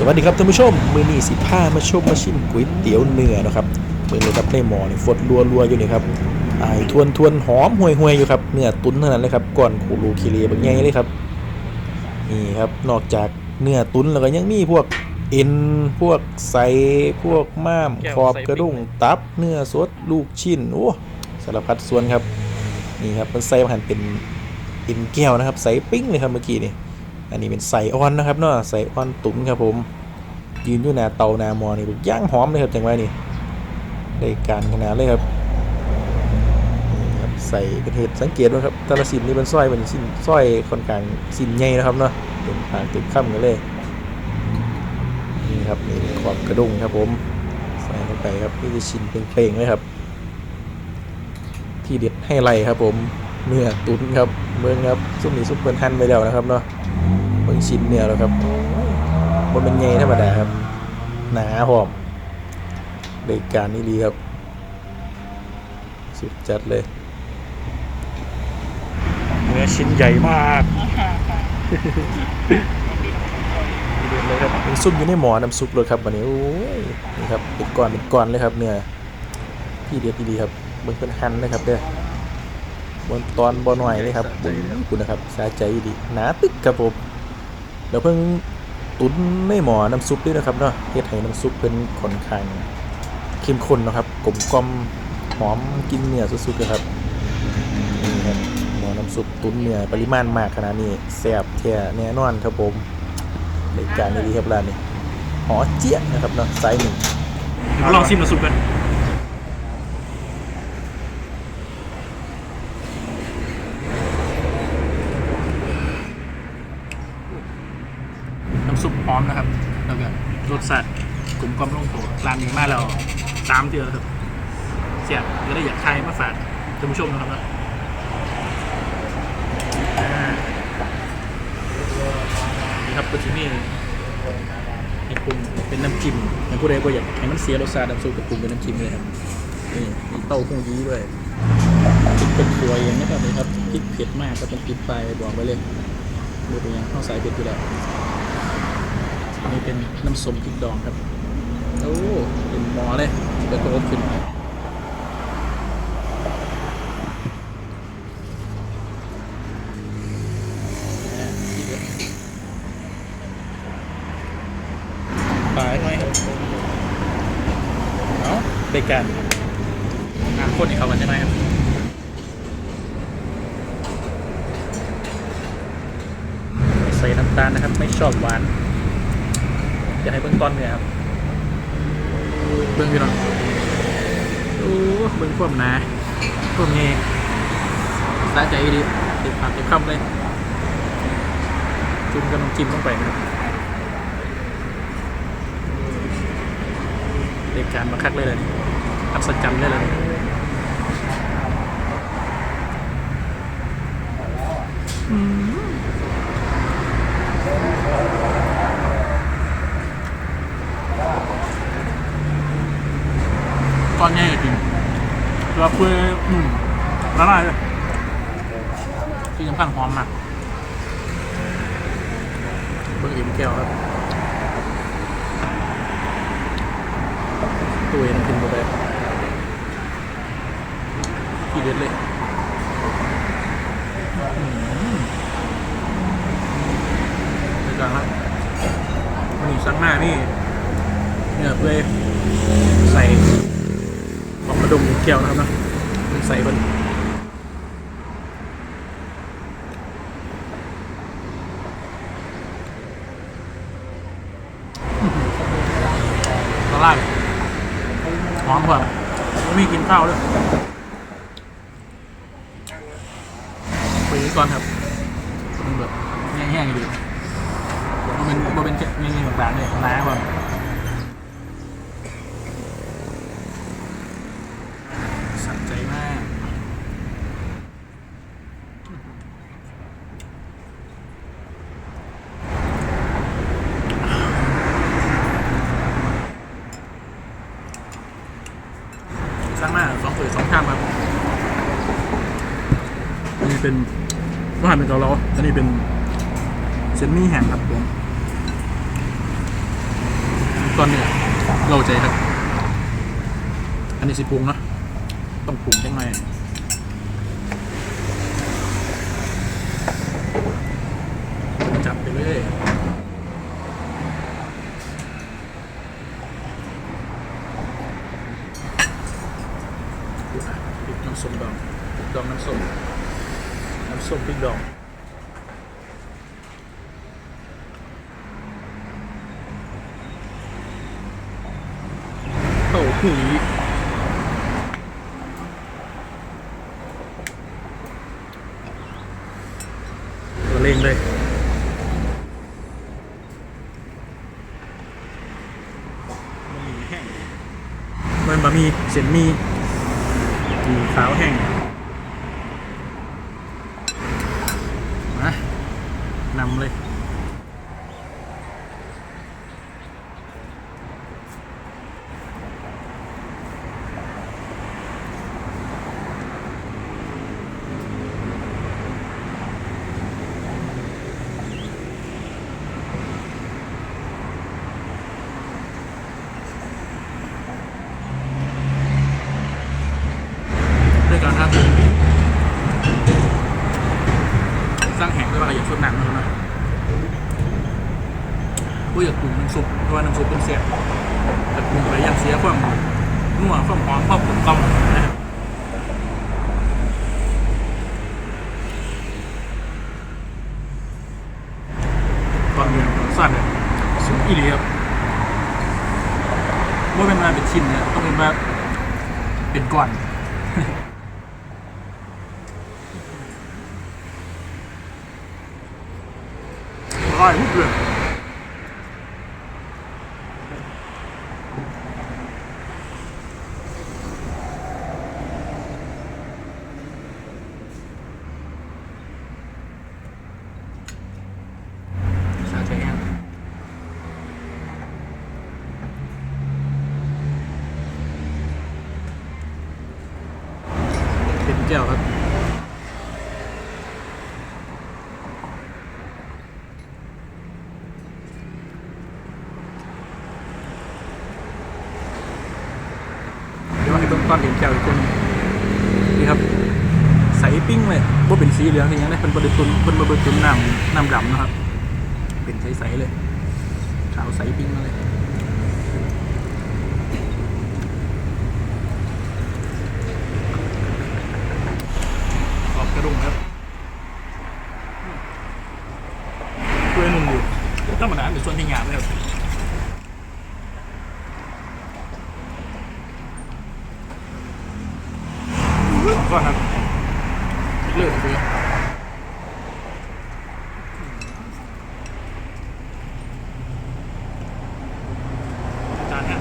สวัสดีครับท่านผู้ชม มือนี้สิผ้ามาชมมาชิมก๋วยเตี๋ยวเนื้อนะครับมือนี้ครับในหม้อนี่ฟดรัวๆอยู่นี่ครับอายทวนทวนๆหอมห่วยๆอยู่ครับเนื้อตุ๋นเท่านั้นเลยครับก่อนขูรูคีเรบางใหญ่เลยครับนี่ครับนอกจากเนื้อตุ๋นแล้วก็ยังมีพวกเอ็นพวกไส้พวกม้ามแก้วขอบไส้กระดุงปิ้งตับ เนื้อสดลูกชิ้นโอ้สารพัดส่วนครับนี่ครับมันใส่มาหันเป็นเอ็นแก้วนะครับใส่ปิ้งเลยครับเมื่อกี้นี่ อันนี้เป็นใส่ออนนะครับเนาะใส่ออนตุ๋นครับผมยืนอยู่หน้าเตาหน้ามอนี่ย่างหอมเลยครับจังไว้นี่ได้การขนาดเลยครับใส่เป็นเห็ดสังเกตว่าครับแต่ละสินนี่เป็นสร้อยเป็นสินสร้อยค่อนข้างสินใหญ่นะครับเนาะเต็มปากเต็มคำกันเลยนี่ครับนี่ขอบกระดุงครับผมใส่ลงไปครับนี่จะชิ้นเป่งๆเลยครับ ที่เด็ดให้ไรครับผมเนื้อตุ๋นครับเมืองครับซุปนี้ซุปเปิ้นหั่นไปแล้วนะครับเนาะ บิ่งชิ้นเนื้อแล้วครับบนเป็นไงธรรมดาครับหนาหอมรายการนี้ดีครับ สุดจัดเลยเนื้อชิ้นใหญ่มากเด็ดเลยครับเป็นซุปอยู่ในหม้อน้ำซุปเลยครับวันนี้โอ้ยนี่ครับเป็นก้อนเป็นก้อนเลยครับเนื้อพี่เด็ดดีๆครับเบิ่งเป็นหั่นเลยครับเด้อบนตอนบอหน่อยเลยครับบุญคุณนะครับสาใจดีหนาตึกครับผม เดี๋ยวเพิ่งตุ๋นในหมอน้ำซุปด้วยนะครับเนาะเฮ็ดให้น้ำซุปเป็นค่อนข้างเข้มข้นนะครับกลมกล่อมหอมกินเนื้อสุดๆเลยครับนี่ครับหมอน้ำซุปตุ๋นเนื้อปริมาณมากขนาดนี้แซ่บแท้แน่นอนครับผมรายการนี้ดีครับร้านนี้หอเจี๊ยนะครับเนาะไซส์หนึ่งเดี๋ยวลองชิมน้ำซุปกันน้ำซุปหอมนะครับ แล้วก็ร สชาติกลมกล่อมลงตัวร้านนี้มาแล้วสามเดือนแล้วครับเสียบก็ได้อยากทายมาฝากท่านผู้ชมนะครับนะนี่ครับก็ที่นี่ให้ปรุงเป็นน้ำจิ้มให้ผู้ใดก็อยากให้มันเสียรสชาติน้ำซุปก็ปรุงเป็นน้ำจิ้มเลยครับนี่มีเต้าหู้ยี้ด้วยพริกเป็นตัวเองนะครับนี่ครับพริกเผ็ดมากก็ต้องปิดไฟบอกไว้เลยดูเป็นยังข้าวสายเผ็ดอยู่แล้ว อันนี้เป็นน้ำส้มพริกดองครับ โอ้เป็นหมอเลยเดี๋ยวก็อบขึ้นอ่าพริกเผ็ดปลาหน่อยครับเอาไปกันน้ำข้นอีกเขากันใช่ไหมครับใส่น้ำตาลนะครับ ไม่ชอบหวาน อยากให้เบิ้งต้นเลยครับเบิ้งพี่น้องโอ้เบิ้งพวกหนาพวกนี้สะใจดีติดปากติดคำเลยจุ่มกับน้ำจิ้มลงไปนะครับเด็กการมาคักเลยเลยอัศจรรย์ได้เลย ตอนนี้จริงตัวเปื่อยนุ่มละลายเลยที่สำคัญหอมมากเบอร์เอ็มแก้วครับตัวเองกินไปเลยทีเด็ดเลยไปก่อนครับนี่ซังหน้านี่เนี่ยเพื่อใส่ของ ก้วนะครับนะใส่บนละลายหอมกว่าไม่มีกินข้าวด้วยไปก่อนครับมันแบบแห้งๆอยู่ดีมันเป็นมันเป็นแง่ๆแบบนี่ยน้ำก่อนสั่ใจมาก สร้างหน้าสองเปิดสองข้างครับอันนี้เป็นก็หันเป็นเกาเหลาอันนี้เป็นเซนมี่แห้งครับผมตอนเนี้ยเราใจครับ อันนี้สิปรุงเนาะต้องปรุงยังหน่อยจับไปเลยดูนะพริกน้ำส้มดองพริกดองน้ำส้มน้ำ ส้มพริกดองเต้าหู้ยี้ตัวเล่งเลยมันบะหมี่เส้นหมี่หมี่ขาวแห้งมา นำเลยด้วยการทำสร้างแห่งด้วยว่าอยากสดหนังนะครับผู้อยากปรุง น้ำซุปเพราะว่าน้ำซุปเป็นเสียบแต่ปรุงไปยังเสียความนัวความหอมความกลมกล่อมนะครับตอนเรียนสั้นเนี่ยสุดอีหลีครับว่าเป็นมาเป็นชิ้นเนี่ยต้องเป็นมาเป็นก้อนร่อยทุกเรื่องสาใจแห้งเป็น แก้วครับเดี๋ยวให้เบิ่งก้อนเห็นแก้วอีกคนนี่ครับใสปิ้งเลยว่าเป็นสีเหลืองอย่างเงี้ยนะเป็นบริตุนเป็นบริตุนน้ำน้ำดำนะครับ เป็นใสๆเลยขาวใสปิ้งมาเลยกรอบกระดุมครับช่วยนุ่มอยู่ธร รมดาเป็นส่วนที่งานเลยครับ ก่อนครับเลือดเลยจานเนี่ย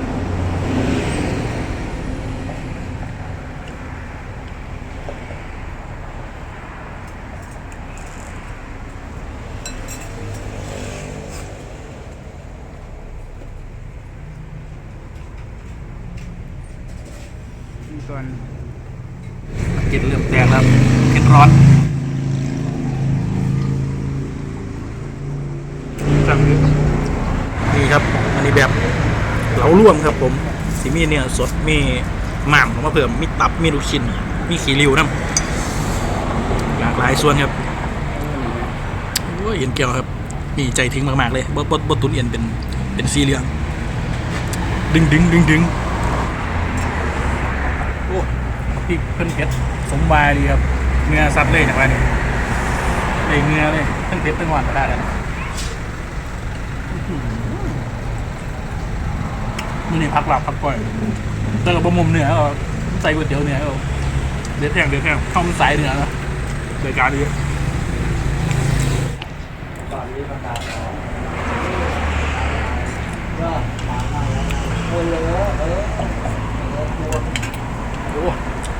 ส่วนกินเริ่มแตกแล้วเผ็ดร้อนจังเลยนี่ครับ อันนี้แบบเหลาร่วมครับผมสีมีเนี่ยสดมีหม่ำของมาเพิ่มมีตับมีลูกชิ้นมีขีริวน้ำหลากหลายส่วนครับโอ้ยเอ็นเกียวครับมีใจถึงมากๆเลยบดบดบดตุนเอ็นเป็นเป็นสีเหลือง ดึงดึงดึงดึง โอ้ พริกเพิ่นเผ็ดสมวายดีครับเนื้อสัตว์เลยนะว่านี่เลยเนื้อเลยเพิ่นเผ็ดเพิ่นหวานก็ได้แล้วมันนี่พักหลับพักก่อยแต่กับบะมุมเนื้อใส่ก๋วยเตี๋ยวเนื้อเด็ดแทงเด็ดแทงเข้ามันสายเนื้อนะโดยการดีโอ้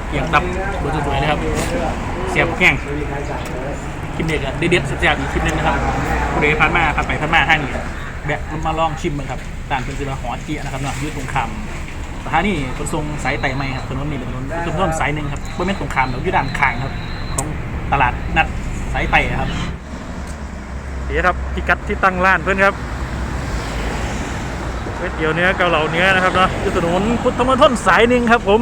เกียงตับเบอร์สวยๆเลยครับเสียบแข้งคลิปเด็ดอะเด็ดๆสักๆอีกคลิปนึงนะครับผู้ใดผ่านมาผ่านไปผ่านมาห้างนี่แบะมาลองชิมมันครับต่านเป็นสิว่าหอเจียนะครับเนาะยืดตรงคำสถานีขนส่งสายไต่ไม้ครับถนนนี้เป็นถนนถนนสายหนึ่งครับไม่เป็นตรงคำหรอกอยืดด้านข้างครับ ของตลาดนัดสายไต่ครับเดี๋ยวครับพิกัดที่ตั้งร้านเพื่อนครับก๋วยเตี๋ยวเนื้อเกาเหลาเนื้อนะครับเนาะอยู่ถนนพุทธมณฑลสายหนึ่งครับผม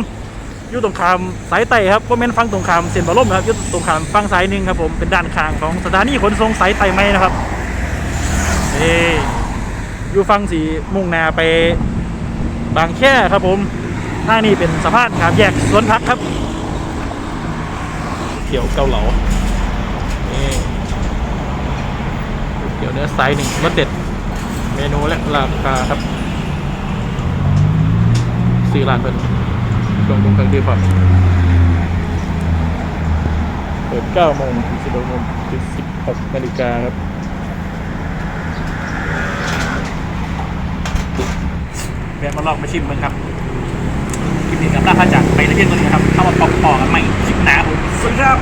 อยู่ตรงขามสายไต่ครับก็เม่นฟังตรงขามเส้นบรมนะครับอยู่ตรงขามฟังสายหนึ่งครับผมเป็นด้านข้างของสถานีขนส่งสายไต่ไหมนะครับนี่อยู่ฟังสีมุ่งนาไปบางแค่ครับผมทางนี้เป็นสะพานขามแยกสวนพักครับเตี๋ยวเกาเหลานี่เตี๋ยวเนื้อไซส์หนึ่งรสเด็ด เมนูและราคาครับสี่ร้านเป็น ลงตรงกลางดีพอเปิด9โมงถึง16โมงถึง16นาฬิกาครับแวะมาลองมาชิมมันครับคลิปนี้กับราคาจากไปเรื่อยๆเลยครับ เข้ามาปอกๆกันใหม่ชิมหนาผมสวัสดีครับ